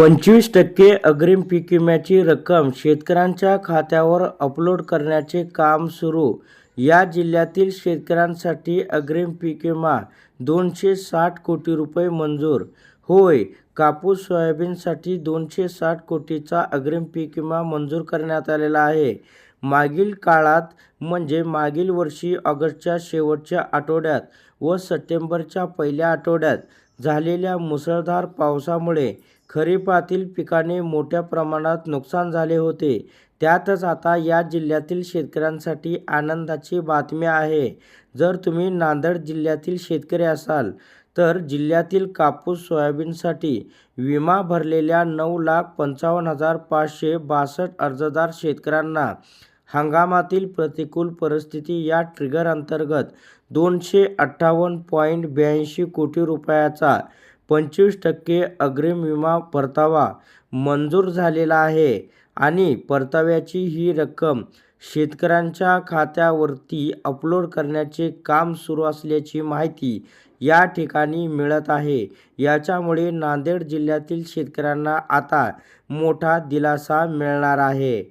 पंचवीस टक्के अग्रिम पीक विम्याची रक्कम शेतकऱ्यांच्या खात्यावर अपलोड करण्याचे काम सुरू. या जिल्ह्यातील शेतकऱ्यांसाठी अग्रिम पीक विमा दोनशे साठ कोटी रुपये मंजूर. होय कापूस सोयाबीनसाठी दोनशे साठ कोटीचा अग्रिम पीक विमा मंजूर करण्यात आलेला आहे. मागील काळात म्हणजे मागील वर्षी ऑगस्टच्या शेवटच्या आठवड्यात व सप्टेंबरच्या पहिल्या आठवड्यात झालेल्या मुसळधार पावसामुळे खरीपातील पिकाने मोठ्या प्रमाणात नुकसान झाले होते. त्यातच आता या जिल्ह्यातील शेतकऱ्यांसाठी आनंदाची बातमी आहे. जर तुम्ही नांदेड जिल्ह्यातील शेतकरी असाल तर जिल्ह्यातील कापूस सोयाबीनसाठी विमा भरलेल्या नऊ लाख पंचावन्न हजार पाचशे बासष्ट अर्जदार शेतकऱ्यांना हंगामातील प्रतिकूल परिस्थिती या ट्रिगर अंतर्गत दोनशे अठ्ठावन्न पॉईंट ब्याऐंशी कोटी रुपयाचा पंचवीस टक्के अग्रिम विमा परतावा मंजूर झालेला आहे आणि परताव्याची ही रक्कम शेतकऱ्यांच्या खात्यावरती अपलोड करण्याचे काम सुरू असल्याची माहिती या ठिकाणी मिळत आहे. याच्यामुळे नांदेड जिल्ह्यातील शेतकऱ्यांना आता मोठा दिलासा मिळणार आहे.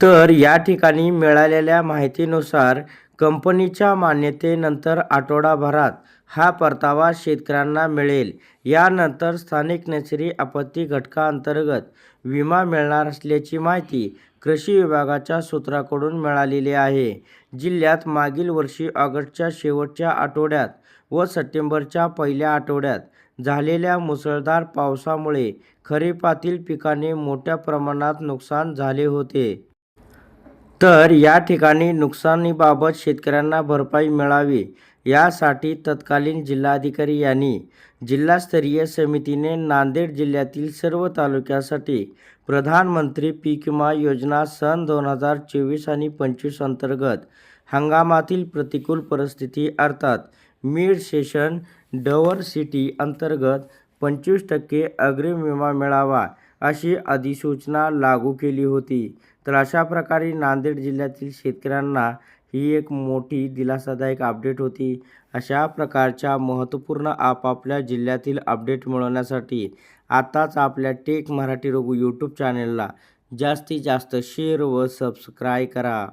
तर या ठिकाणी मिळालेल्या माहितीनुसार कंपनीच्या मान्यतेनंतर आठवडाभरात हा परतावा शेतकऱ्यांना मिळेल. यानंतर स्थानिक नैसर्गिक आपत्ती घटकाअंतर्गत विमा मिळणार असल्याची माहिती कृषी विभागाच्या सूत्राकडून मिळालेली आहे. जिल्ह्यात मागील वर्षी ऑगस्टच्या शेवटच्या आठवड्यात व सप्टेंबरच्या पहिल्या आठवड्यात झालेल्या मुसळधार पावसामुळे खरीपातील पिकाने मोठ्या प्रमाणात नुकसान झाले होते. तर या ठिकाणी नुकसानीबाबत शेतकऱ्यांना भरपाई मिळावी यासाठी तत्कालीन जिल्हाधिकारी यांनी जिल्हास्तरीय समितीने नांदेड जिल्ह्यातील सर्व तालुक्यासाठी प्रधानमंत्री पीक विमा योजना सन दोन हजार चोवीस आणि पंचवीस अंतर्गत हंगामातील प्रतिकूल परिस्थिती अर्थात मिड सेशन डवर सिटी अंतर्गत पंचवीस टक्के अग्रिम विमा मिळावा अशी अधिसूचना लागू केली होती. तर अशा प्रकारे नांदेड जिल्ह्यातील शेतकऱ्यांना ही एक मोठी दिलासादायक अपडेट होती. अशा प्रकारच्या महत्त्वपूर्ण आपापल्या जिल्ह्यातील अपडेट मिळवण्यासाठी आताच आपल्या टेक मराठी रघु यूट्यूब चॅनलला जास्तीत जास्त शेअर व सबस्क्राय करा.